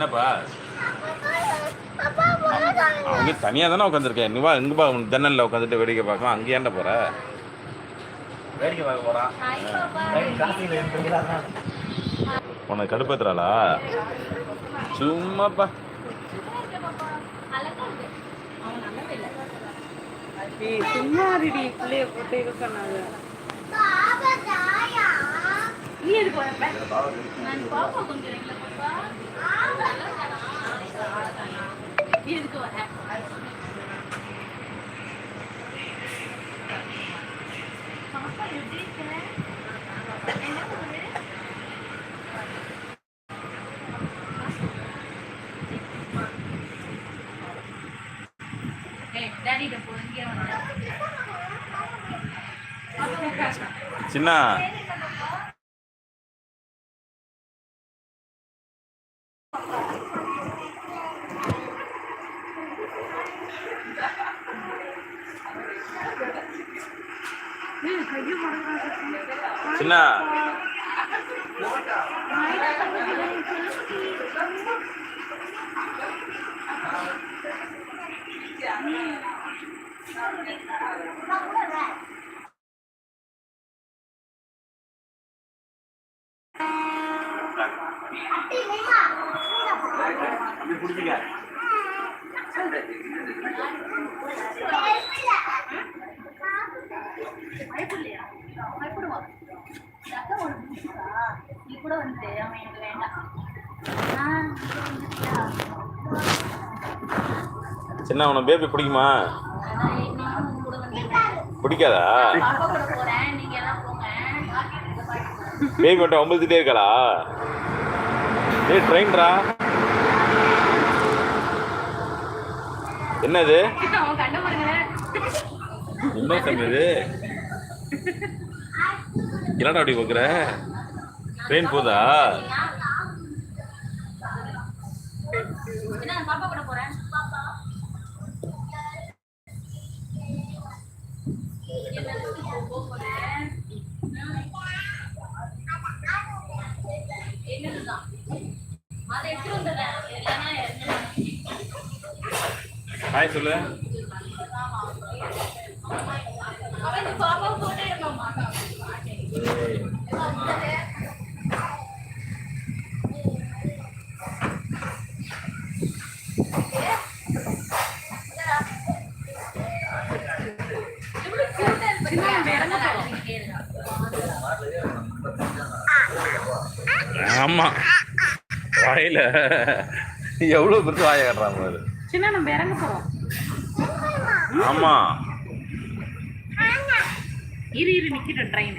என்னப்பா? அவங்க தனியாக தானே உட்காந்துருக்கேன் நீ வா இங்கே பா ஜன்னலில் உட்காந்துட்டு வேடிக்கை பார்க்கலாம். அங்கே ஏன்டா போகிற வேடிக்கை பார்க்க இருக்கிறீங்களா உனக்கு கடுப்பேத்துறாளா? சும்மாப்பா. சும்மா பிள்ளைய போட்டு இது நீ எதுக்கு வரப்ப நான் பாப்பா கொஞ்சம் இல்லை பாப்பா. நீ எதுக்கு வர பாப்பா எப்படி இருக்க? என்ன பண்ணுது சின்ன. சின்ன பிடிச்சிக்க பயப்படலையா பயப்படுவான் இந்த அக்கா உனக்கு பிடிச்சிருக்கா நீ கூட வந்து அவன் எனக்கு வேண்டாம் ஆ, வந்துட்டியா? சின்ன உனக்கு பேபி பிடிக்குமா. பிடிக்காதா? பேபி மட்டும் ஒம்பதுட்டே இருக்காளா? ஏய் ட்ரெயின்ரா என்னது? அவன் என்ன சொன்னது? என்னடா அப்படி பார்க்குற ட்ரெயின் போதா? ஹாய் சொல்லு அவன் இந்த பாப்பாவை போட்டே இருக்க மாட்டான் ஆமா. வாயில. எவ்வளவு பெருசு வாய கட்டுறான் பாரு. சின்ன நம்ம இறங்க போறோம். ஆமா. இரு இரு நிக்கிட்டோம் ட்ரெயின்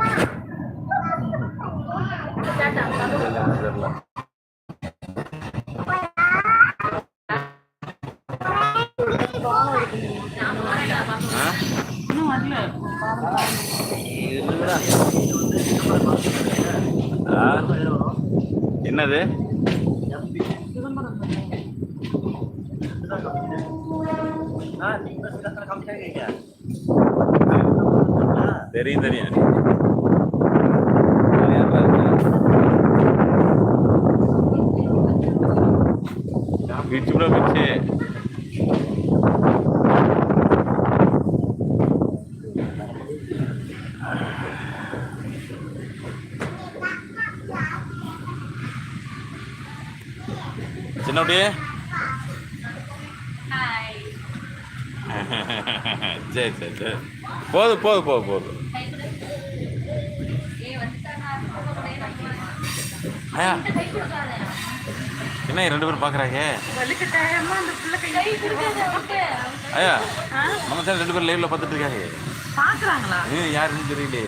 ஆ? என்னது தெரியும் தெரியும். வச்சு சின்னோடி ஹாய் சரி சரி சரி போதும் போதும் போதும் போதும் கை என்ன ரெண்டு பேரும் பார்க்குறாங்க ஐயா நம்ம சார் ரெண்டு பேரும் லைவ்ல பார்த்துட்டு இருக்காங்க. பார்க்குறாங்களா யாருன்னு தெரியல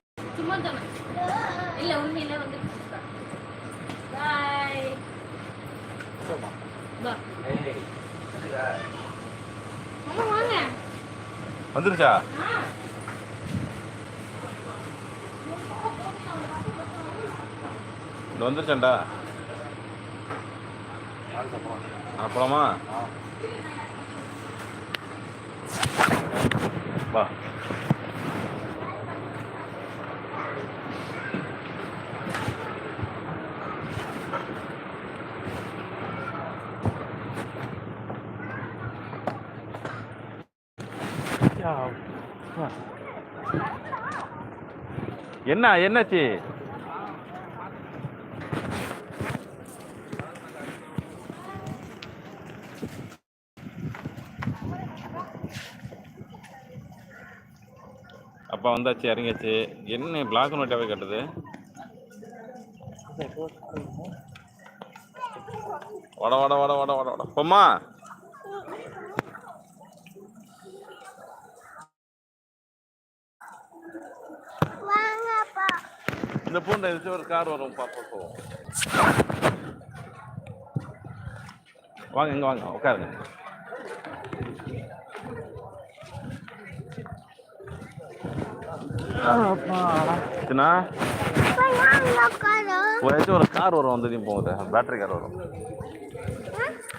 வந்துருச்சா? வந்துருச்சாண்டா? அப்புறமா? வா. என்ன என்னாச்சு? அப்பா வந்தாச்சு இறங்கியாச்சு. என்ன பிளாக் அண்ட் ஒயிட்டாகவே கட்டுது? வட வட வட வட வட வட. பொம்மா! இந்த பூண்டை வச்சு ஒரு கார் வரும் பார்ப்போம் வாங்க இங்க வாங்க உட்காருங்க. சின்னா ஒரு ஒரு கார் வரும் வந்ததையும் போகுது பேட்டரி கார் வரும்.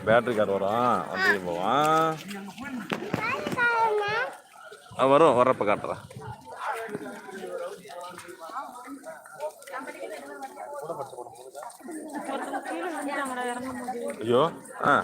பேட்டரி கார் வரும். வந்ததையும் போவான் ஆ, வரும். வர்றப்ப காட்டுறேன். ஐயோ. ஆ.